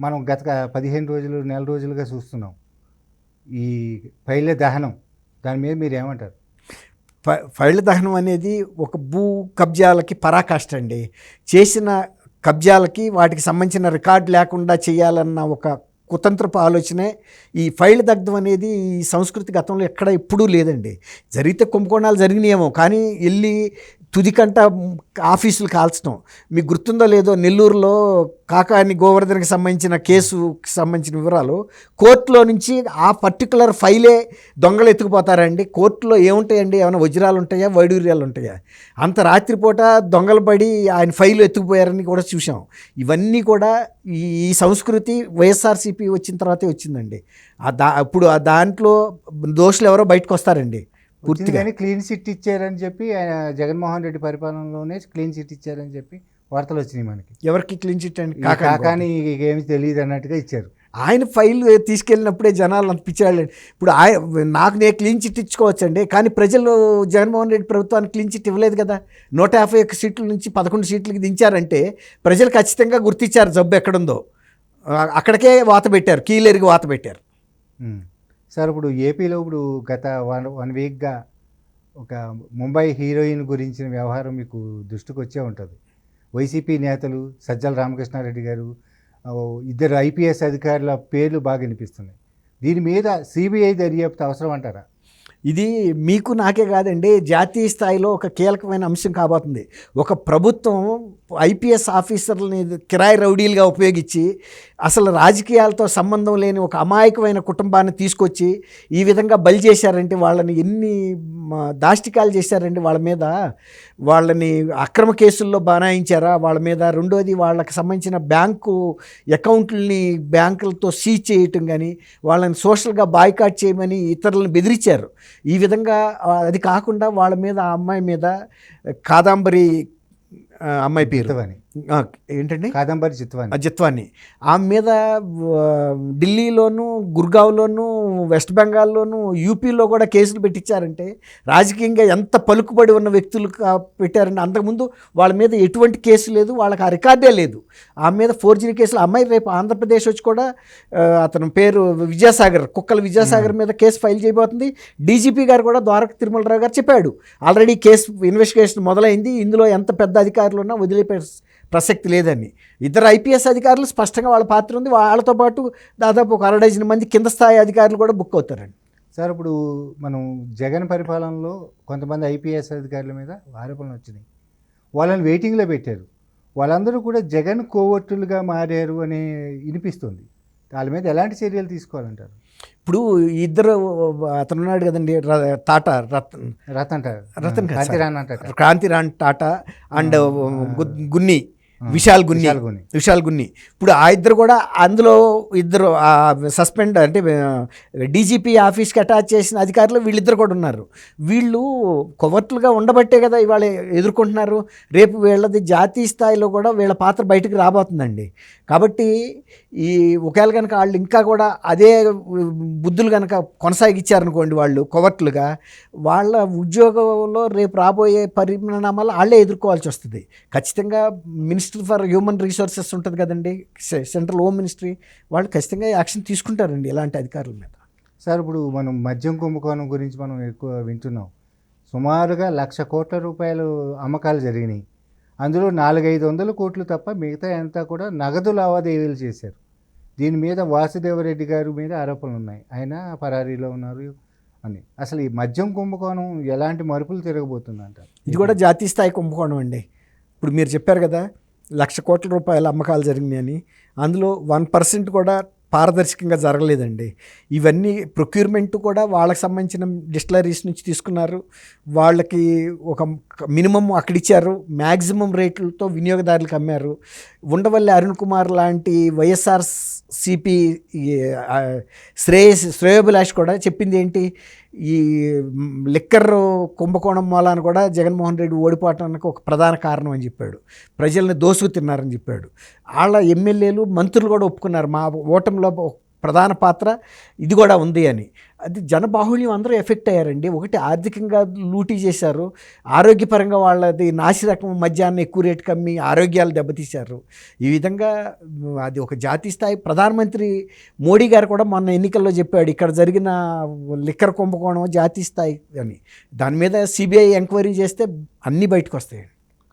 మనం గత పదిహేను రోజులు నెల రోజులుగా చూస్తున్నాం. ఈ పైల దహనం దాని మీద మీరు ఏమంటారు? ఫ- ఫైళ్ళ దహనం అనేది ఒక భూ కబ్జాలకి పరాకాష్ట అండి చేసిన కబ్జాలకి వాటికి సంబంధించిన రికార్డు లేకుండా చేయాలన్న ఒక కుతంత్రపు ఆలోచనే ఈ ఫైల్ దగ్ధం అనేది ఈ సంస్కృతి గతంలో ఎక్కడ ఎప్పుడూ లేదండి. జరిగితే కుంభకోణాలు జరిగినాయేమో కానీ వెళ్ళి తుదికంట ఆఫీసులు కాల్చడం మీకు గుర్తుందో లేదో నెల్లూరులో కాకాని గోవర్ధన్కి సంబంధించిన కేసుకి సంబంధించిన వివరాలు. కోర్టులో నుంచి ఆ పర్టికులర్ ఫైలే దొంగలు ఎత్తుకుపోతారండి. కోర్టులో ఏముంటాయండి? ఏమైనా వజ్రాలు ఉంటాయా వైడూర్యాలు ఉంటాయా అంత రాత్రిపూట దొంగలు పడి ఆయన ఫైలు ఎత్తుకుపోయారని కూడా చూసాం ఇవన్నీ కూడా ఈ సంస్కృతి వైఎస్ఆర్సీపీ వచ్చిన తర్వాతే వచ్చిందండి. ఆ దా అప్పుడు ఆ దాంట్లో దోషులు ఎవరో బయటకు వస్తారండి పూర్తిగా. కానీ క్లీన్ చిట్ ఇచ్చారని చెప్పి ఆయన జగన్మోహన్ రెడ్డి పరిపాలనలోనే క్లీన్ చిట్ ఇచ్చారని చెప్పి వార్తలు వచ్చినాయి మనకి. ఎవరికి క్లీన్ చిట్ అండి? కాకాని కాకాని ఏమి తెలియదు అన్నట్టుగా ఇచ్చారు. ఆయన ఫైల్ తీసుకెళ్ళినప్పుడే జనాలు పిచ్చాళ్ళు ఇప్పుడు ఆయన నాకు నేను క్లీన్ చిట్ ఇచ్చుకోవచ్చండి కానీ ప్రజలు జగన్మోహన్ రెడ్డి ప్రభుత్వానికి క్లీన్ చిట్ ఇవ్వలేదు కదా. నూట యాభై ఒక్క సీట్ల నుంచి పదకొండు సీట్లకి దించారంటే ప్రజలు ఖచ్చితంగా గుర్తించారు జబ్బు ఎక్కడుందో. అక్కడికే వాత పెట్టారు కీలేరికి వాత పెట్టారు. సార్ ఇప్పుడు ఏపీలో ఇప్పుడు గత వన్ వన్ వీక్గా ఒక ముంబై హీరోయిన్ గురించిన వ్యవహారం మీకు దృష్టికి వచ్చే ఉంటుంది. వైసీపీ నేతలు సజ్జల రామకృష్ణారెడ్డి గారు ఇద్దరు ఐపీఎస్ అధికారుల పేర్లు బాగా వినిపిస్తున్నాయి. దీని మీద సిబిఐ దర్యాప్తు అవసరం అంటారా? ఇది మీకు నాకే కాదండి జాతీయ స్థాయిలో ఒక కీలకమైన అంశం కాబోతుంది. ఒక ప్రభుత్వం ఐపీఎస్ ఆఫీసర్లని కిరాయి రౌడీలుగా ఉపయోగించి అసలు రాజకీయాలతో సంబంధం లేని ఒక అమాయకమైన కుటుంబాన్ని తీసుకొచ్చి ఈ విధంగా బలి చేశారంటే వాళ్ళని ఎన్ని దాష్టికాలు చేశారండి వాళ్ళ మీద వాళ్ళని అక్రమ కేసుల్లో బనాయించారా? వాళ్ళ మీద రెండోది వాళ్ళకి సంబంధించిన బ్యాంకు అకౌంట్లని బ్యాంకులతో సీజ్ చేయటం కానీ వాళ్ళని సోషల్గా బాయ్కాట్ చేయమని ఇతరులను బెదిరించారు. ఈ విధంగా అది కాకుండా వాళ్ళ మీద ఆ అమ్మాయి మీద కాదంబరి ఆ, అమ్మాయి పేరు చిత్వాని ఆ, ఏంటండి? కాదంబరి చిత్వాని అజిత్వాన్ని ఆమె మీద ఢిల్లీలోను గుర్గావ్లోను వెస్ట్ బెంగాల్లోను యూపీలో కూడా కేసులు పెట్టించారంటే రాజకీయంగా ఎంత పలుకుబడి ఉన్న వ్యక్తులు పెట్టారంటే అంతకుముందు వాళ్ళ మీద ఎటువంటి కేసు లేదు వాళ్ళకి ఆ రికార్డే లేదు. ఆమె మీద ఫోర్జరీ కేసులు అమ్మాయి రేపు ఆంధ్రప్రదేశ్ వచ్చి కూడా అతని పేరు విద్యాసాగర్ కుక్కల విద్యాసాగర్ మీద కేసు ఫైల్ చేయబోతుంది. డీజీపీ గారు కూడా ద్వారక తిరుమలరావు గారు చెప్పాడు. ఆల్రెడీ కేసు ఇన్వెస్టిగేషన్ మొదలైంది. ఇందులో ఎంత పెద్ద అధికారులు ఉన్నా వదిలిపే ప్రసక్తి లేదని ఇద్దరు ఐపీఎస్ అధికారులు స్పష్టంగా వాళ్ళ పాత్ర ఉంది. వాళ్ళతో పాటు దాదాపు ఒక అర డజన్ మంది కింద స్థాయి అధికారులు కూడా బుక్ అవుతారండి. సార్ ఇప్పుడు మనం జగన్ పరిపాలనలో కొంతమంది ఐపీఎస్ అధికారుల మీద ఆరోపణలు వచ్చినాయి. వాళ్ళని వెయిటింగ్లో పెట్టారు. వాళ్ళందరూ కూడా జగన్ కోవర్టులుగా మారారు అని వినిపిస్తుంది. వాళ్ళ మీద ఎలాంటి చర్యలు తీసుకోవాలంటారు? ఇప్పుడు ఇద్దరు అతను ఉన్నాడు కదండి టాటా. రతన్ రతన్ రతన్ క్రాంతిరాన్ టాటా. అండ్ గున్ని. విశాల్ గున్ని. విశాల్ గున్ని. విశాల్ గున్ని. ఇప్పుడు ఆ ఇద్దరు కూడా అందులో ఇద్దరు సస్పెండ్ అంటే డీజీపీ ఆఫీస్కి అటాచ్ చేసిన అధికారులు వీళ్ళిద్దరు కూడా ఉన్నారు. వీళ్ళు కొవర్ట్లుగా ఉండబట్టే కదా ఇవాళ ఎదుర్కొంటున్నారు. రేపు వీళ్ళది జాతీయ స్థాయిలో కూడా వీళ్ళ పాత్ర బయటకు రాబోతుందండి. కాబట్టి ఈ ఒకవేళ కనుక వాళ్ళు ఇంకా కూడా అదే బుద్ధులు కనుక కొనసాగించారనుకోండి వాళ్ళు కొవర్ట్లుగా వాళ్ళ ఉద్యోగంలో రేపు రాబోయే పరిణామాలు వాళ్ళే ఎదుర్కోవాల్సి వస్తుంది. ఖచ్చితంగా మినిస్టర్ ఫర్ హ్యూమన్ రిసోర్సెస్ ఉంటుంది కదండి. సెంట్రల్ హోమ్ మినిస్ట్రీ వాళ్ళు ఖచ్చితంగా యాక్షన్ తీసుకుంటారండి ఇలాంటి అధికారుల మీద. సార్ ఇప్పుడు మనం మద్యం కుంభకోణం గురించి మనం ఎక్కువ వింటున్నాం. సుమారుగా లక్ష కోట్ల రూపాయలు అమ్మకాలు జరిగినాయి. అందులో నాలుగైదు వందల కోట్లు తప్ప మిగతా అంతా కూడా నగదు లావాదేవీలు చేశారు. దీని మీద వాసుదేవరెడ్డి గారి మీద ఆరోపణలు ఉన్నాయి. ఆయన పరారీలో ఉన్నారు అని. అసలు ఈ మద్యం కుంభకోణం ఎలాంటి మరుపులు తిరగబోతుందంట ఇది కూడా జాతీయ స్థాయి కుంభకోణం అండి. ఇప్పుడు మీరు చెప్పారు కదా లక్ష కోట్ల రూపాయల అమ్మకాలు జరిగినాయని అందులో వన్ పర్సెంట్ కూడా పారదర్శకంగా జరగలేదండి. ఇవన్నీ ప్రొక్యూర్మెంట్ కూడా వాళ్ళకి సంబంధించిన డిస్టిలరీస్ నుంచి తీసుకున్నారు. వాళ్ళకి ఒక మినిమం అక్కడ ఇచ్చారు మ్యాక్సిమం రేట్లతో వినియోగదారులకు అమ్మారు. ఉండవల్లి అరుణ్ కుమార్ లాంటి వైఎస్ఆర్ సిపి శ్రేయస్ శ్రేయోభిలాష్ కూడా చెప్పింది ఏంటి? ఈ లిక్కర్ కుంభకోణం మూలాన్ని కూడా జగన్మోహన్ రెడ్డి ఓడిపోవటానికి ఒక ప్రధాన కారణం అని చెప్పాడు. ప్రజల్ని దోసుకు తిన్నారని చెప్పాడు. వాళ్ళ ఎమ్మెల్యేలు మంత్రులు కూడా ఒప్పుకున్నారు. మా ఓటమిలో ప్రధాన పాత్ర ఇది కూడా ఉంది అని. అది జనబాహుళ్యం అందరూ ఎఫెక్ట్ అయ్యారండి. ఒకటి ఆర్థికంగా లూటీ చేశారు. ఆరోగ్యపరంగా వాళ్ళది నాసి రకం మద్యాన్ని ఎక్కువ రేటు కమ్మి ఆరోగ్యాలు దెబ్బతీశారు. ఈ విధంగా అది ఒక జాతీయ స్థాయి ప్రధానమంత్రి మోడీ గారు కూడా మొన్న ఎన్నికల్లో చెప్పాడు ఇక్కడ జరిగిన లిక్కర్ కుంభకోణం జాతీయ స్థాయి అని. దాని మీద సిబిఐ ఎంక్వైరీ చేస్తే అన్నీ బయటకు వస్తాయండి.